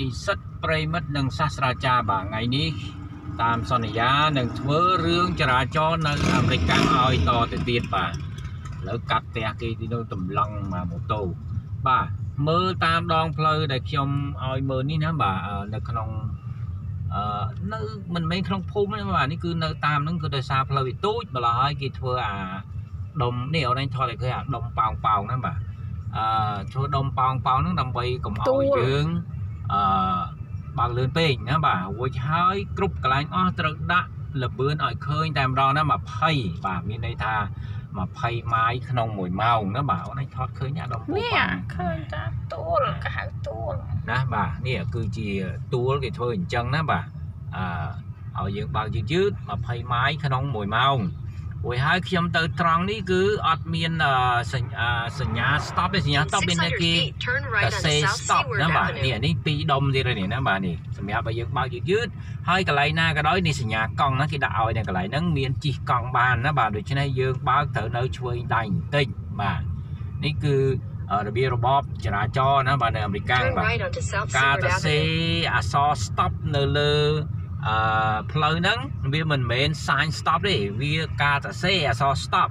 និស្សិតប្រិមិត្តនិងសាស្ត្រាចារ្យបាទថ្ងៃនេះ តាមសន្យានឹងធ្វើរឿងចរាចរណ៍នៅអាមេរិកឲ្យតទៅទៀតបាទឥឡូវកាត់ផ្ទះគេទីនោះតម្លង់មកម៉ូតូបាទមើលតាមដងផ្លូវដែលខ្ញុំឲ្យមើលនេះណាបាទអឺនៅក្នុងអឺនៅមិនមែនក្នុងភូមិទេបាទនេះគឺនៅតាមហ្នឹងគឺដោយសារផ្លូវវាទូចម្ល៉េះហើយគេធ្វើអាដុំនេះអូនឯងថតឲ្យឃើញអាដុំប៉ោងប៉ោងហ្នឹងបាទអឺធ្វើដុំប៉ោងប៉ោងហ្នឹងដើម្បីកុំឲ្យយើង អឺបើកលឿនពេកណាបាទរួចហើយគ្រប់កន្លែងអស់ត្រូវដាក់លបឿនឲ្យឃើញតែម្ដងណា20បាទមានន័យថា20ម៉ាយក្នុង1ម៉ោងណាបាទអូនឯងថតឃើញអាដុំពូនេះប៉ាឃើញតាទួលគេហៅទួលណាបាទនេះគឺជាទួលគេធ្វើអញ្ចឹងណាបាទអឺឲ្យយើងបើកយឺតយឺត20ម៉ាយក្នុង1ម៉ោង រួចហើយខ្ញុំទៅត្រង់នេះគឺអត់មានអឺសញ្ញាអឺសញ្ញា stop ទេសញ្ញា stop មានតែគេតែសេ stop ណាបាទនេះអានេះពីរដុំទៀតហើយនេះណាបាទនេះសម្រាប់ឲ្យយើងបើកយឺតយឺតហើយកន្លែងណាក៏ដោយនេះសញ្ញាកង់ណាគេដាក់ឲ្យនៅកន្លែងហ្នឹងមានជីកកង់បានណាបាទដូច្នេះយើងបើកត្រូវនៅឆ្វេងដៃបន្តិចបាទនេះគឺរបៀបរបបចរាចរណ៍ណាបាទនៅអាមេរិកបាទការទៅសេអក្សរ stop នៅលើ អឺផ្លូវហ្នឹងវាមិនមែន sign stop ទេវាការទៅសេអក្សរ stop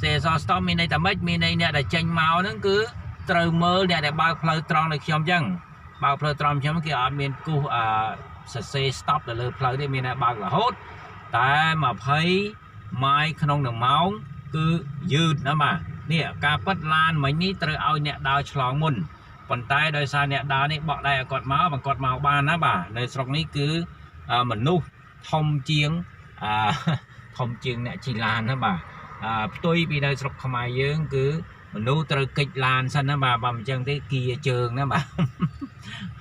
សេអក្សរ stop មានន័យថាម៉េចមានន័យអ្នកដែលចេញមកហ្នឹងគឺត្រូវមើលអ្នកដែលបើកផ្លូវត្រង់ដូចខ្ញុំអញ្ចឹងបើកផ្លូវត្រង់ខ្ញុំគេអត់មានគូសអឺសរសេរ stop ទៅលើផ្លូវទេមានតែបើករហូតតែ20ម៉ាយក្នុង1ម៉ោងគឺយឺតណាស់បាទនេះការប៉ັດឡានមិញនេះត្រូវឲ្យអ្នកដើរឆ្លងមុនប៉ុន្តែដោយសារអ្នកដើរនេះបក់ដៃឲ្យគាត់មកបើគាត់មកបានណាបាទនៅស្រុកនេះគឺអឺ មនុស្សធំជាងអឺធំជាងអ្នកជិះឡានណាបាទអឺផ្ទុយពីនៅស្រុកខ្មែរយើងគឺមនុស្សត្រូវកិច្ចឡានសិនណាបាទបើមិនចឹងទេគៀជើងណាបាទ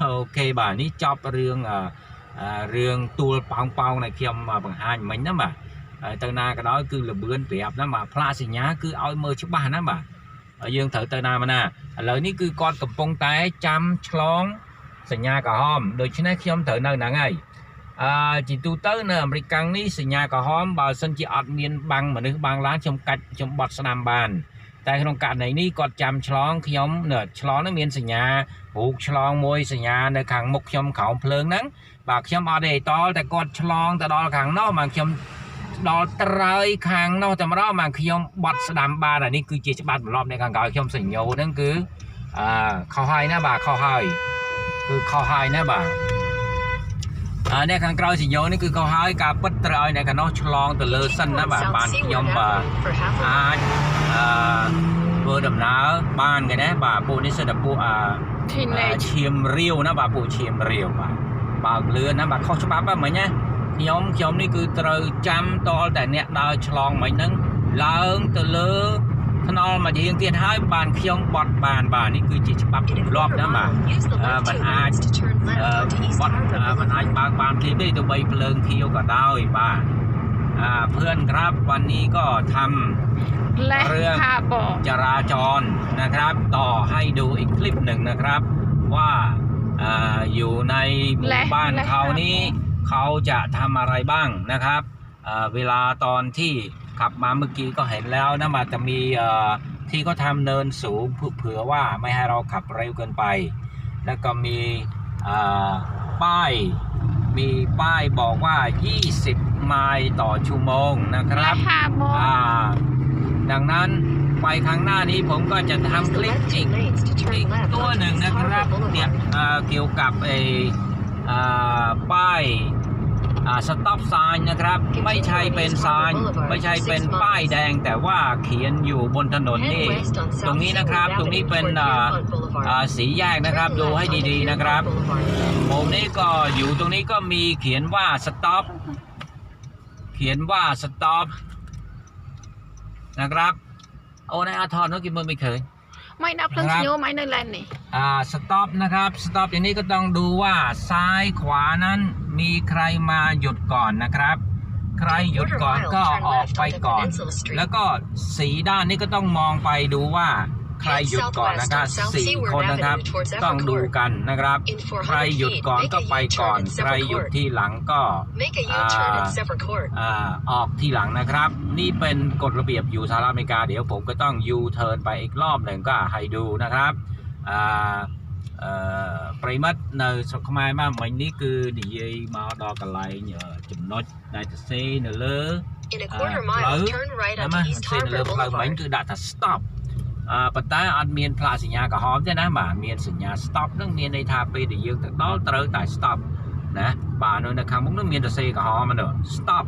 អូខេបាទនេះចប់រឿងអឺអឺរឿងទួលប៉ោងប៉ោងដែលខ្ញុំបង្ហាញមិញណាបាទហើយទៅណាក៏ដោយគឺលបឿនប្រាប់ណាបាទផ្លាកសញ្ញាគឺឲ្យមើលច្បាស់ណាបាទហើយយើងត្រូវទៅណាមកណាឥឡូវនេះគឺគាត់កំពុងតែចាំឆ្លងសញ្ញាក្រហមដូច្នេះខ្ញុំត្រូវនៅហ្នឹងហើយ អឺជាទូទៅនៅអាមេរិកកាំងនេះសញ្ញាក្រហមបើសិនជាអត់មានបាំងមនុស្សបាំងឡានខ្ញុំកាច់ខ្ញុំបត់ស្ដាំបានតែក្នុងករណីនេះគាត់ចាំឆ្លងខ្ញុំនៅឆ្លងនោះមានសញ្ញារូបឆ្លងមួយសញ្ញានៅខាងមុខខ្ញុំក្រោមភ្លើងហ្នឹងបាទខ្ញុំអត់ទេតល់តែគាត់ឆ្លងទៅដល់ខាងនោះបាទខ្ញុំដល់ត្រើយខាងនោះតែម្ដងបាទខ្ញុំបត់ស្ដាំបានអានេះគឺជាច្បាប់ទម្លាប់នៃខាងក្រោយខ្ញុំសញ្ញោហ្នឹងគឺអឺខុសហើយណាបាទខុសហើយគឺខុសហើយណាបាទ អឺអ្នកខាងក្រោយសញ្ញោនេះគឺខុសហើយការពិតត្រូវឲ្យអ្នកខាងនោះឆ្លងទៅលើសិនណាបាទបានខ្ញុំបាទអាចអឺធ្វើដំណើរបានគេណាបាទពួកនេះសិតតែពួកអា teenage ឈាមរាវណាបាទពួកឈាមរាវបាទបើកលឿនណាបាទខុសច្បាប់ហ្នឹងមិញណាខ្ញុំខ្ញុំនេះគឺត្រូវចាំតលតែអ្នកដើរឆ្លងមិញហ្នឹងឡើងទៅលើ ថ្នល់មួយរៀងទៀតហើយបានខ្ញុំបត់បានបាទនេះគឺជាច្បាប់ទម្លាប់ណាបាទអឺมันអាចអឺបត់អឺมันអាចបើកបានភ្លាមទេទោះបីភ្លើងខៀវក៏ដោយបាទอ่าเพื่อนครับวันนี้ก็ทำ less เรื่อง harbor จราจรนะครับ ต่อให้ดูอีกคลิปหนึ่งนะครับ ว่าอ่าอยู่ในหมู่ และ บ้าน และ เขานี้เขาจะทำอะไรบ้างนะครับอ่าเวลาตอนที่ ขับมาเมื่อกี้ก็เห็นแล้วนะมันจะมีเอ่อที่เขาทำเนินสูงเพื่อเผื่อว่าไม่ให้เราขับเร็วเกินไป แล้วก็มีอ่าป้ายมีป้ายบอกว่า 20 ไมล์ต่อชั่วโมงนะครับและ harbor อ่าดังนั้นไปครั้งหน้านี้ผมก็จะทำคลิปอีกอีกตัวหนึ่งนะครับเนี่ยอ่าเกี่ยวกับไอ้อ่าป้ายอ่า สต็อปไซน์นะครับ ไม่ใช่เป็นไซน์ไม่ใช่เป็นป้ายแดง แต่ว่าเขียนอยู่บนถนนนี่ ตรงนี้นะครับตรงนี้เป็นอ่าอ่าสีแยกนะครับดูให้ดีๆนะครับผมนี่ก็อยู่ตรงนี้ก็มีเขียนว่าสต็อปเขียนว่าสต็อปนะครับ โอ้ในอาทรเมื่อกี้มันไม่เคย ไม่นับทั้งซิโอไม่ในแลนนี่อ่าสต็อปนะครับสต็อปอย่างนี้ก็ต้องดูว่าซ้ายขวานั้นมีใครมาหยุดก่อนนะครับ ใครหยุดก่อนก็ออกไปก่อน แล้วก็สีด้านนี้ก็ต้องมองไปดูว่า ใครหยุดก่อนนะครับสี่คนนะครับ ต้องดูกันนะครับ ใครหยุดก่อนก็ไปก่อน ใครหยุดที่หลังก็ Make a U-turn at Sever Court. อ่าออกทีหลังนะครับ นี่เป็นกฎระเบียบอยู่สหรัฐอเมริกา เดี๋ยวผมก็ต้องยูเทิร์นไปอีกรอบหนึ่งก็ให้ดูนะครับอ่า អឺប្រិមិត្តនៅស្រុកខ្មែរមកមិញនេះគឺនិយាយមកដល់កន្លែងអឺចំណុចដែលទៅសេនៅលើ In a Ah, quarter mile, hello? turn right ណា onto បាទ East សេនៅលើ Harbor ផ្លូវមិញ Boulevard. គឺដាក់ថា stop អឺ ប៉ុន្តែអត់មានផ្លាកសញ្ញាក្រហមទេណាបាទមានសញ្ញា stop ហ្នឹងមានន័យថាពេលដែលយើងទៅដល់ត្រូវតែ stop ណាបាទនៅនៅខាងមុខហ្នឹងមានសរសេរក្រហមហ្នឹង stop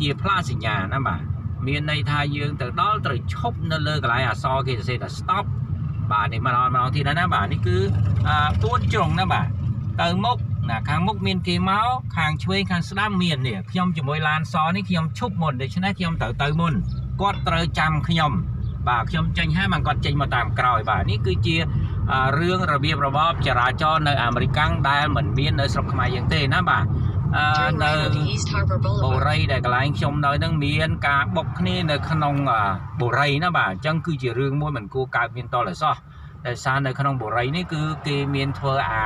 ជាផ្លាកសញ្ញាណាបាទមានន័យថាយើងទៅដល់ត្រូវឈប់នៅលើកន្លែងអក្សរគេសរសេរថា stop បាទនេះមកដល់ម្ដងទៀតហើយណាបាទនេះគឺអឺ4ជ្រុងណាបាទទៅមុខណាខាងមុខមានគេមកខាងឆ្វេងខាងស្ដាំមាននេះខ្ញុំជាមួយឡានសនេះខ្ញុំឈប់មុនដូច្នេះខ្ញុំត្រូវទៅមុនគាត់ត្រូវចាំខ្ញុំ បាទខ្ញុំចេញហើយមកគាត់ចេញមកតាមក្រោយបាទនេះគឺជាអឺរឿងរបៀបរបបចរាចរណ៍នៅអាមេរិកដែលមិនមាននៅស្រុកខ្មែរយើងទេណាបាទអឺ Turn នៅ right onto East Harbor បូ Boulevard. រីដែលកន្លែងខ្ញុំនៅនឹងមានការបុកគ្នានៅក្នុងអ่าបូរីណាបាទអញ្ចឹងគឺជារឿងមួយមិនគួរកើតមានតលសោះតែសារនៅក្នុងបូរីនេះគឺគេមានធ្វើអា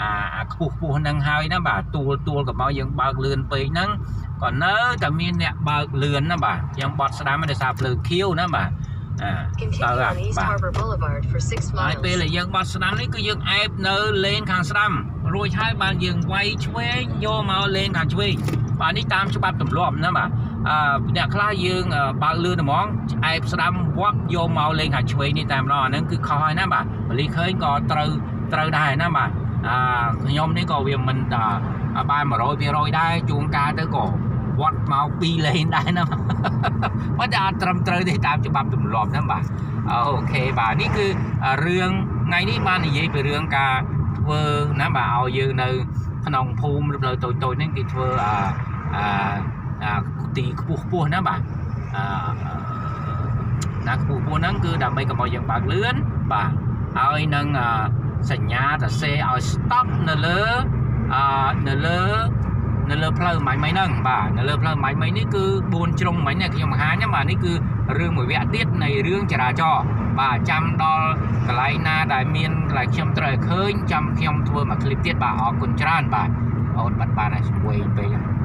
អាអាខ្ពស់ខ្ពស់ហ្នឹងហើយណាបាទទួលទួលកុំឲ្យយើងបើកលឿនពេកហ្នឹងក៏នៅតែមានអ្នកបើកលឿនណាបាទខ្ញុំបត់ស្ដាំដោយសារភ្លើងខៀវណាបាទ អា Continue ទៅ on East បាទ Harbor Boulevard for 6ហើយពេល miles. ដែលយើងបត់ស្ដាំនេះគឺយើងអែបនៅលេនខាងស្ដាំរួចហើយបានយើងវាយឆ្វេងយកមកលេនខាងឆ្វេងបាទនេះតាមច្បាប់ទម្លាប់ណាបាទអឺអ្នកខ្លះយើងអឺបើកលឿនហ្មងអែបស្ដាំវាប់យកមកលេងខាងឆ្វេងនេះតែម្ដងអាហ្នឹងគឺខុសហើយណាបាទបលីឃើញក៏ត្រូវត្រូវដែរណាបាទអឺខ្ញុំនេះក៏វាមិនដល់បាន100%ដែរជួនកាលទៅក៏វត្តមក2លេនដែរណាបាទ ប៉ុន្តែអត់ត្រឹមត្រូវទេតាមច្បាប់ទម្លាប់ហ្នឹងបាទអូខេបាទនេះគឺរឿងថ្ងៃនេះបាននិយាយពីរឿងការធ្វើណាបាទឲ្យយើងនៅ ក្នុងភូមិឬផ្លូវតូចតូចៗហ្នឹងគេធ្វើអាអាអាទីខ្ពស់ខ្ពស់ណាបាទអាណាខ្ពស់ខ្ពស់ហ្នឹងគឺដើម្បីកុំឲ្យយើងបើកលឿនបាទហើយនឹងអាសញ្ញាទៅសេឲ្យ stop នៅលើអឺនៅលើ នៅលើផ្លូវម៉ៃម៉ៃហ្នឹងបាទនៅលើផ្លូវម៉ៃម៉ៃនេះគឺ4ជ្រុងមិញនេះខ្ញុំបង្ហាញណាបាទនេះគឺរឿងមួយវគ្គទៀតនៃរឿងចរាចរណ៍បាទចាំដល់កន្លែងណាដែលមានកន្លែងខ្ញុំត្រូវឲ្យឃើញចាំខ្ញុំធ្វើមកឃ្លីបទៀតបាទអរគុណច្រើនបាទអូនបាត់បានហើយស្មួយពេកហ្នឹង